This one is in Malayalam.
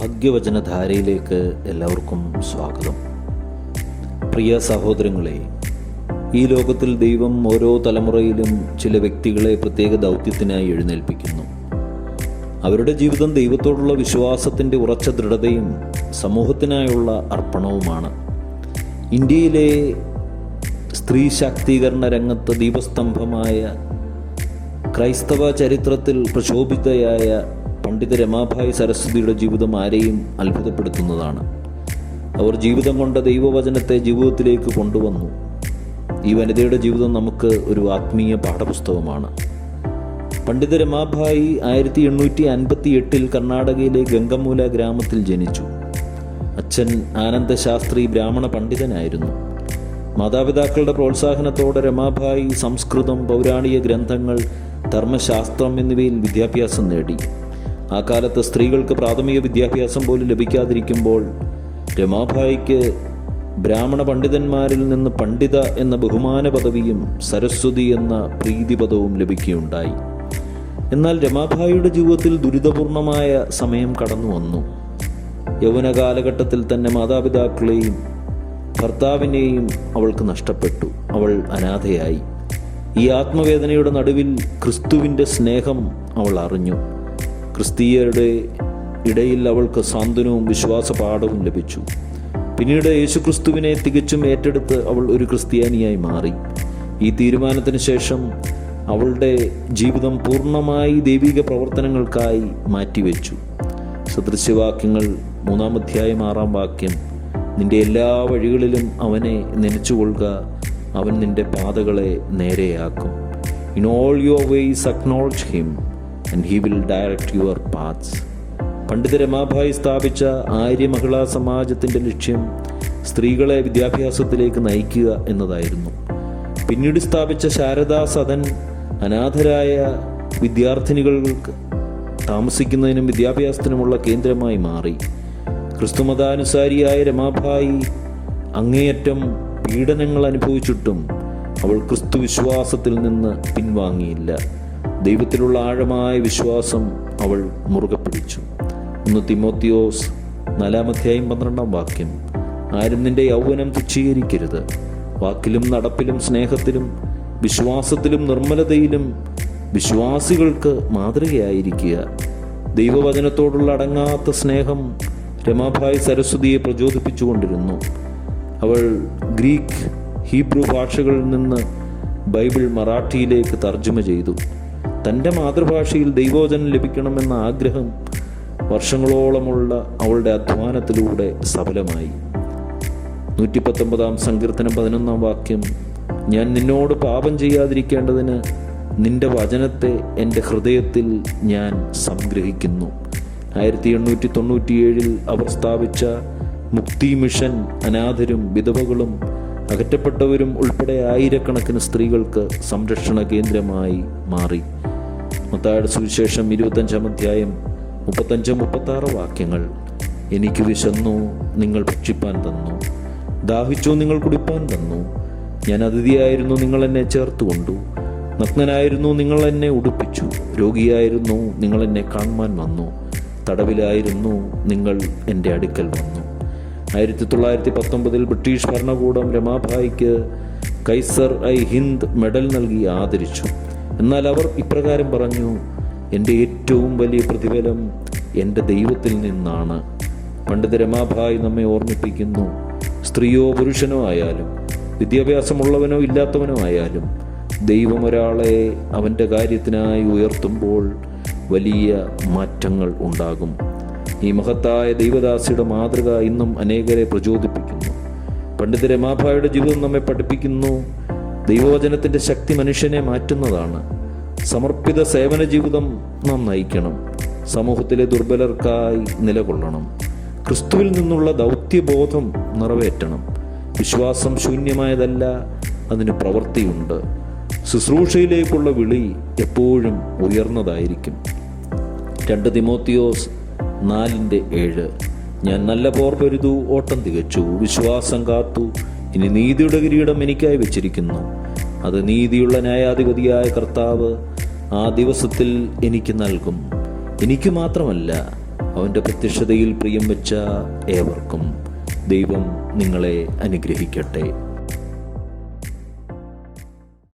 ഭാഗ്യവചനധാരയിലേക്ക് എല്ലാവർക്കും സ്വാഗതം. പ്രിയ സഹോദരങ്ങളെ ഈ ലോകത്തിൽ ദൈവം ഓരോ തലമുറയിലും ചില വ്യക്തികളെ പ്രത്യേക ദൗത്യത്തിനായി എഴുന്നേൽപ്പിക്കുന്നു. അവരുടെ ജീവിതം ദൈവത്തോടുള്ള വിശ്വാസത്തിന്റെ ഉറച്ച ദൃഢതയും സമൂഹത്തിനായുള്ള അർപ്പണവുമാണ്. ഇന്ത്യയിലെ സ്ത്രീ ശാക്തീകരണ രംഗത്ത് ദീപസ്തംഭമായ ക്രൈസ്തവ ചരിത്രത്തിൽ പ്രശോഭിതയായ പണ്ഡിത രമാഭായ് സരസ്വതിയുടെ ജീവിതം ആരെയും അത്ഭുതപ്പെടുത്തുന്നതാണ്. അവർ ജീവിതം കൊണ്ട ദൈവവചനത്തെ ജീവിതത്തിലേക്ക് കൊണ്ടുവന്നു. ഈ വനിതയുടെ ജീവിതം നമുക്ക് ഒരു ആത്മീയ പാഠപുസ്തകമാണ്. പണ്ഡിത രമാഭായി ആയിരത്തി എണ്ണൂറ്റി അൻപത്തി എട്ടിൽ കർണാടകയിലെ ഗംഗമൂല ഗ്രാമത്തിൽ ജനിച്ചു. അച്ഛൻ ആനന്ദശാസ്ത്രി ബ്രാഹ്മണ പണ്ഡിതനായിരുന്നു. മാതാപിതാക്കളുടെ പ്രോത്സാഹനത്തോടെ രമാഭായി സംസ്കൃതം പൗരാണിക ഗ്രന്ഥങ്ങൾ ധർമ്മശാസ്ത്രം എന്നിവയിൽ വിദ്യാഭ്യാസം നേടി. ആ കാലത്ത് സ്ത്രീകൾക്ക് പ്രാഥമിക വിദ്യാഭ്യാസം പോലും ലഭിക്കാതിരിക്കുമ്പോൾ രമാഭായിക്ക് ബ്രാഹ്മണ പണ്ഡിതന്മാരിൽ നിന്ന് പണ്ഡിത എന്ന ബഹുമാന പദവിയും സരസ്വതി എന്ന പ്രീതിപദവും ലഭിക്കുകയുണ്ടായി. എന്നാൽ രമാഭായിയുടെ ജീവിതത്തിൽ ദുരിതപൂർണമായ സമയം കടന്നു വന്നു. യൗവന കാലഘട്ടത്തിൽ തന്നെ മാതാപിതാക്കളെയും ഭർത്താവിനെയും അവൾക്ക് നഷ്ടപ്പെട്ടു. അവൾ അനാഥയായി. ഈ ആത്മവേദനയുടെ നടുവിൽ ക്രിസ്തുവിന്റെ സ്നേഹം അവൾ അറിഞ്ഞു. ക്രിസ്തീയരുടെ ഇടയിൽ അവൾക്ക് സാന്ത്വനവും വിശ്വാസപാഠവും ലഭിച്ചു. പിന്നീട് യേശുക്രിസ്തുവിനെ തികച്ചും ഏറ്റെടുത്ത് അവൾ ഒരു ക്രിസ്ത്യാനിയായി മാറി. ഈ തീരുമാനത്തിന് ശേഷം അവളുടെ ജീവിതം പൂർണമായി ദൈവിക പ്രവർത്തനങ്ങൾക്കായി മാറ്റിവെച്ചു. സദൃശ്യവാക്യങ്ങൾ മൂന്നാം അധ്യായം ആറാം വാക്യം നിന്റെ എല്ലാ വഴികളിലും അവനെ നനച്ചുകൊള്ളുക അവൻ നിന്റെ പാതകളെ നേരെയാക്കും. In all your ways acknowledge him and he will direct your paths Pandita Ramabai സ്ഥാപിച്ച ആര്യ മഹിളാ സമാജത്തിന്റെ ലക്ഷ്യം സ്ത്രീകളെ വിദ്യാഭ്യാസത്തിലേക്ക് നയിക്കുക എന്നതായിരുന്നു. പിന്നീട് സ്ഥാപിച്ച ശാരദാ സദൻ അനാഥരായ വിദ്യാർത്ഥിനികൾക്ക് താമസിക്കുന്നതിനും വിദ്യാഭ്യാസത്തിനുമുള്ള കേന്ദ്രമായി മാറി. ക്രിസ്തുമതാനുസാരിയായ രമാഭായി അങ്ങേയറ്റം പീഡനങ്ങൾ അനുഭവിച്ചിട്ടും അവൾ ക്രിസ്തു വിശ്വാസത്തിൽ നിന്ന് പിൻവാങ്ങിയില്ല. ദൈവത്തിലുള്ള ആഴമായ വിശ്വാസം അവൾ മുറുകെ പിടിച്ചു. ഒന്ന് തിമോത്തിയോസ് നാലാമധ്യായം പന്ത്രണ്ടാം വാക്യം. ആരും നിന്റെ യൗവനം തുച്ഛീകരിക്കരുത്. വാക്കിലും നടപ്പിലും സ്നേഹത്തിലും വിശ്വാസത്തിലും നിർമ്മലതയിലും വിശ്വാസികൾക്ക് മാതൃകയായിരിക്കുക. ദൈവവചനത്തോടുള്ള അടങ്ങാത്ത സ്നേഹം രമാഭായ് സരസ്വതിയെ പ്രചോദിപ്പിച്ചുകൊണ്ടിരുന്നു. അവൾ ഗ്രീക്ക് ഹീബ്രു ഭാഷകളിൽ നിന്ന് ബൈബിൾ മറാഠിയിലേക്ക് തർജമ ചെയ്തു. തന്റെ മാതൃഭാഷയിൽ ദൈവോചനം ലഭിക്കണമെന്ന ആഗ്രഹം വർഷങ്ങളോളമുള്ള അവളുടെ അധ്വാനത്തിലൂടെ സഫലമായി. നൂറ്റി പത്തൊമ്പതാം സങ്കീർത്തനം പതിനൊന്നാം വാക്യം ഞാൻ നിന്നോട് പാപം ചെയ്യാതിരിക്കേണ്ടതിന് നിന്റെ വചനത്തെ എന്റെ ഹൃദയത്തിൽ ഞാൻ സംഗ്രഹിക്കുന്നു. ആയിരത്തി എണ്ണൂറ്റി തൊണ്ണൂറ്റിയേഴിൽ അവർ സ്ഥാപിച്ച മുക്തി മിഷൻ അനാഥരും വിധവകളും അകറ്റപ്പെട്ടവരും ഉൾപ്പെടെ ആയിരക്കണക്കിന് സ്ത്രീകൾക്ക് സംരക്ഷണ കേന്ദ്രമായി മാറി. മത്തായുടെ സുവിശേഷം ഇരുപത്തഞ്ചാം അധ്യായം മുപ്പത്തഞ്ച് മുപ്പത്താറ് വാക്യങ്ങൾ. എനിക്ക് വിശന്നു നിങ്ങൾ ഭക്ഷിപ്പാൻ തന്നു. ദാഹിച്ചു നിങ്ങൾ കുടിപ്പാൻ തന്നു. ഞാൻ അതിഥിയായിരുന്നു നിങ്ങൾ എന്നെ ചേർത്തുകൊണ്ടു നഗ്നനായിരുന്നു നിങ്ങൾ എന്നെ ഉടുപ്പിച്ചു. രോഗിയായിരുന്നു നിങ്ങൾ എന്നെ കാണുവാൻ വന്നു. തടവിലായിരുന്നു നിങ്ങൾ എന്റെ അടുക്കൽ വന്നു. ആയിരത്തി തൊള്ളായിരത്തി പത്തൊമ്പതിൽ ബ്രിട്ടീഷ് ഭരണകൂടം രമാഭായിക്ക് കൈസർ ഐ ഹിന്ദ് മെഡൽ നൽകി ആദരിച്ചു. എന്നാൽ അവർ ഇപ്രകാരം പറഞ്ഞു എന്റെ ഏറ്റവും വലിയ പ്രതിഫലം എന്റെ ദൈവത്തിൽ നിന്നാണ്. പണ്ഡിത രമാഭായ് നമ്മെ ഓർമ്മിപ്പിക്കുന്നു സ്ത്രീയോ പുരുഷനോ ആയാലും വിദ്യാഭ്യാസമുള്ളവനോ ഇല്ലാത്തവനോ ആയാലും ദൈവം ഒരാളെ അവന്റെ കാര്യത്തിനായി ഉയർത്തുമ്പോൾ വലിയ മാറ്റങ്ങൾ ഉണ്ടാകും. ഈ മഹത്തായ ദൈവദാസിയുടെ മാതൃക ഇന്നും അനേകരെ പ്രചോദിപ്പിക്കുന്നു. പണ്ഡിത രമാഭായുടെ ജീവിതം നമ്മെ പഠിപ്പിക്കുന്നു. ദൈവവചനത്തിന്റെ ശക്തി മനുഷ്യനെ മാറ്റുന്നതാണ്. സമർപ്പിത സേവന ജീവിതം നാം നയിക്കണം. സമൂഹത്തിലെ ദുർബലർക്കായി നിലകൊള്ളണം. ക്രിസ്തുവിൽ നിന്നുള്ള ദൗത്യബോധം നിറവേറ്റണം. വിശ്വാസം ശൂന്യമായതല്ല അതിന് പ്രവൃത്തിയുണ്ട്. ശുശ്രൂഷയിലേക്കുള്ള വിളി എപ്പോഴും ഉയർന്നതായിരിക്കും. രണ്ട് തിമോത്തിയോസ് നാലിന്റെ ഏഴ്. ഞാൻ നല്ല പോർ ഓട്ടം തികച്ചു. വിശ്വാസം കാത്തു ഇനി നീതിയുടെ കിരീടം എനിക്കായി വെച്ചിരിക്കുന്നു. അത് നീതിയുള്ള ന്യായാധിപതിയായ കർത്താവ് ആ ദിവസത്തിൽ എനിക്ക് നൽകും. എനിക്ക് മാത്രമല്ല അവന്റെ പ്രത്യക്ഷതയിൽ പ്രിയം വെച്ച ഏവർക്കും ദൈവം നിങ്ങളെ അനുഗ്രഹിക്കട്ടെ.